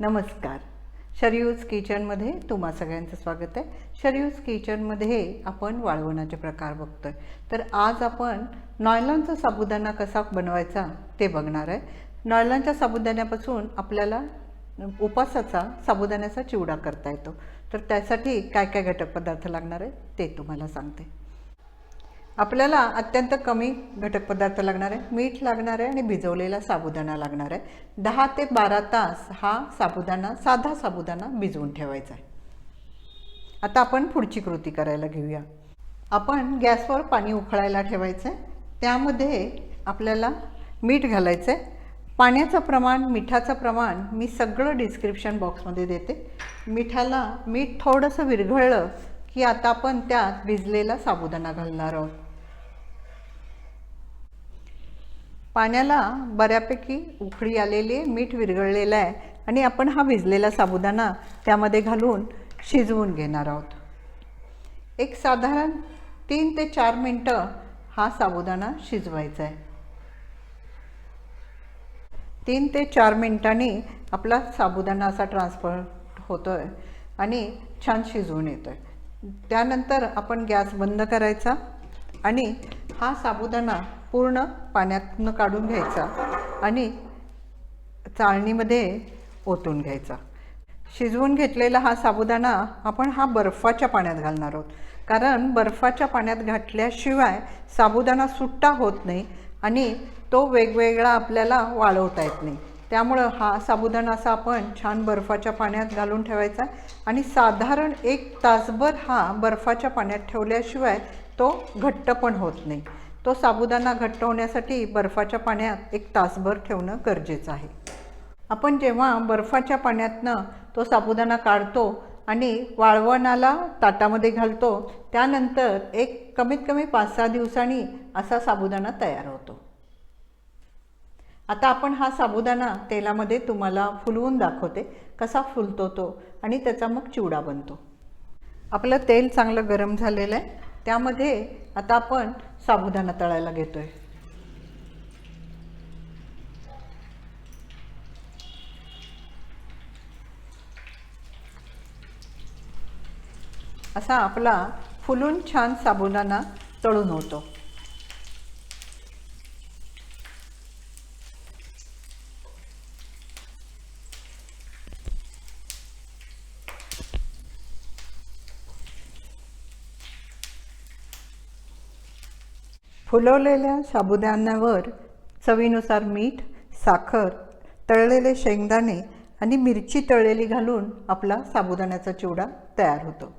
नमस्कार. शरयूज किचनमध्ये तुम्हा सगळ्यांचं स्वागत आहे. शरयूज किचनमध्ये आपण वाळवणाचे प्रकार बघतोय. तर आज आपण नॉयलॉनचा साबुदाणा कसा बनवायचा ते बघणार आहे. नॉयलॉनच्या साबुदाण्यापासून आपल्याला उपासाचा साबुदाण्याचा चिवडा करता येतो. तर त्यासाठी काय काय घटक पदार्थ लागणार आहे ते तुम्हाला सांगते. आपल्याला अत्यंत कमी घटक पदार्थ लागणार आहे मीठ लागणार आहे आणि भिजवलेला साबुदाणा लागणार आहे. दहा ते बारा तास हा साबुदाणा साधा साबुदाणा भिजवून ठेवायचा आहे. आता आपण पुढची कृती करायला घेऊया. आपण गॅसवर पाणी उकळायला ठेवायचं आहे त्यामध्ये आपल्याला मीठ घालायचं आहे पाण्याचं प्रमाण मिठाचं प्रमाण मी सगळं डिस्क्रिप्शन बॉक्समध्ये देते. मिठाला मीठ थोडंसं विरघळलं की आता आपण त्यात भिजलेला साबुदाणा घालणार आहोत. पाण्याला बऱ्यापैकी उकळी आलेली आहे मीठ विरघळलेलं आहे आणि आपण हा भिजलेला साबुदाणा त्यामध्ये घालून शिजवून घेणार आहोत. एक साधारण तीन ते चार मिनटं हा साबुदाणा शिजवायचा आहे. तीन ते चार मिनटांनी आपला साबुदाणा असा ट्रान्सफर होतो आहे आणि छान शिजवून येतो आहे त्यानंतर आपण गॅस बंद करायचा आणि हा साबुदाणा पूर्ण पाण्यातनं काढून घ्यायचा आणि चाळणीमध्ये ओतून घ्यायचा. शिजवून घेतलेला हा साबुदाणा आपण हा बर्फाच्या पाण्यात घालणार आहोत. कारण बर्फाच्या पाण्यात घातल्याशिवाय साबुदाणा सुट्टा होत नाही आणि तो वेगवेगळा आपल्याला वाळवता येत नाही. त्यामुळं हा साबुदाणा असा आपण छान बर्फाच्या पाण्यात घालून ठेवायचा आणि साधारण एक तासभर हा बर्फाच्या पाण्यात ठेवल्याशिवाय तो घट्ट पण होत नाही. तो साबुदाणा घट्ट होण्यासाठी बर्फाच्या पाण्यात एक तासभर ठेवणं गरजेचं आहे. आपण जेव्हा बर्फाच्या पाण्यातनं तो साबुदाणा काढतो आणि वाळवणाला ताटामध्ये घालतो त्यानंतर एक कमीत कमी पाच सहा दिवसांनी असा साबुदाणा तयार होतो. आता आपण हा साबुदाणा तेलामध्ये तुम्हाला फुलवून दाखवते कसा फुलतो तो आणि त्याचा मग चिवडा बनतो. आपलं तेल चांगलं गरम झालेलं आहे. त्यामध्ये आता आपण साबुदाणा तळायला घेतोय. असा आपला फुलून छान साबुदाणा तळून होतो. फुलवलेल्या साबुदाण्यावर चवीनुसार मीठ साखर तळलेले शेंगदाणे आणि मिरची तळलेली घालून आपला साबुदाण्याचा चिवडा तयार होतो.